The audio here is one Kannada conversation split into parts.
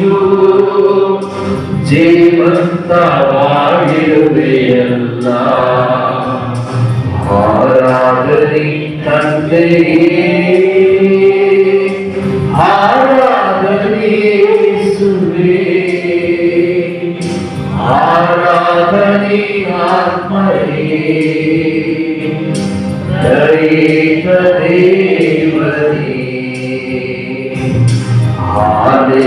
ചെയ്തു. ജീവസ്തവാഴുകയെന്ന ആരാധനി തന്റെ ആരാധനി ആരാധനി ആത്മയേ ദൈവ ദേവതേ. ആദേ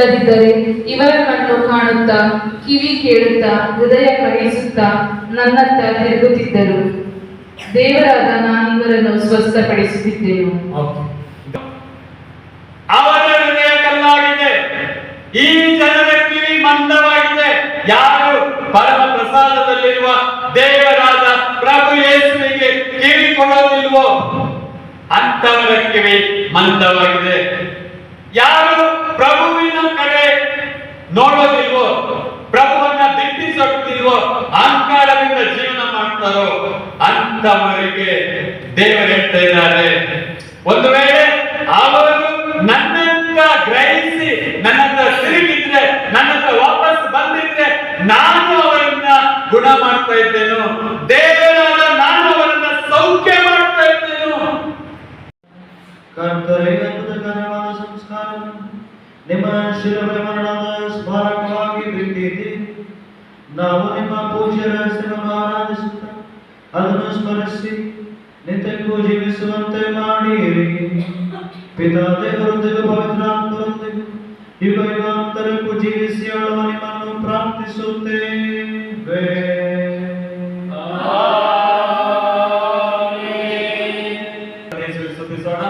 ಇಲ್ಲದಿದ್ದರೆ ಇವರ ಕಣ್ಣು ಕಾಣುತ್ತಾ, ಕಿವಿ ಕೇಳುತ್ತಾ, ಹೃದಯ ಕರೆಯಿಸುತ್ತಾ ನನ್ನತ್ತ ತಿರುಗುತ್ತಿದ್ದರು. ದೇವರಾದ ನಾನಿವರನ್ನು ಸ್ವಸ್ಥಪಡಿಸುತ್ತಿದ್ದೆನು. ಅವರ ಹೃದಯ ಕಲ್ಲಾಗಿದೆ. ಈ ಜನರ ಕಿವಿ ಮಂದವಾಗಿದೆ. ಯಾರು ಪರಮ ಪ್ರಸಾದದಲ್ಲಿರುವ ದೇವರಾದ ಪ್ರಭು ಯೇಸುವಿಗೆ ಕಿವಿ ಕೊಡೋದಿಲ್ವೋ? ಅಂತವರ ಕಿವಿ ಮಂದವಾಗಿದೆ. ಯಾರು ಪ್ರಭುವಿನ ಕಡೆ ನೋಡೋದಿಲ್ವೋ ಪ್ರಭುವನ್ನ ದಿಟ್ಟಿಸೋದಿಲ್ವೋ ಅಹಂಕಾರದಿಂದ ಜೀವನ ಮಾಡ್ತಾರೋ? ಅಂತವರಿಗೆ ದೇವರು ಹೇಳ್ತಾ ಇದ್ದಾರೆ. ಒಂದು ವೇಳೆ ಅವರು ನನ್ನನ್ನ ಗ್ರಹಿಸಿ ನನ್ನನ್ನ ತಿರುಗಿದ್ರೆ ನನ್ನನ್ನ ವಾಪಸ್ ಬಂದಿದ್ರೆ ನಾನು ಅವರನ್ನ ಗುಣ ಮಾಡ್ತಾ ಇದ್ದೇನು? ದೇವರಾದ ನಾನು ಅವರನ್ನ ಸೌಖ್ಯ ಮಾಡ್ತಾ ಇದ್ದೇನು? ಕರ್ತರೆ ನಿಮ್ಮ ಶಿಲುಬೆ ಮರಣದ ಸ್ಮಾರಕವಾಗಿ ಬಿಟ್ಟಿದೆ ನಾವು ನಿಮ್ಮ ಪೂಜ್ಯ ರಹಸ್ಯವನ್ನು ಆರಾಧಿಸುತ್ತ ಅದನ್ನು ಸ್ಮರಿಸಿ ನಿತ್ಯಕ್ಕೂ ಜೀವಿಸುವಂತೆ ಮಾಡಿರಿ ಪಿತಾ ದೇವರೊಂದಿಗೆ ಪವಿತ್ರಾತ್ಮರೊಂದಿಗೆ ಯುಗ ಯುಗಾಂತರಕ್ಕೂ ಜೀವಿಸಿ ಆಳುವ ನಿಮ್ಮನ್ನು ಪ್ರಾರ್ಥಿಸುತ್ತೇವೆ சொல்லி சொன்னா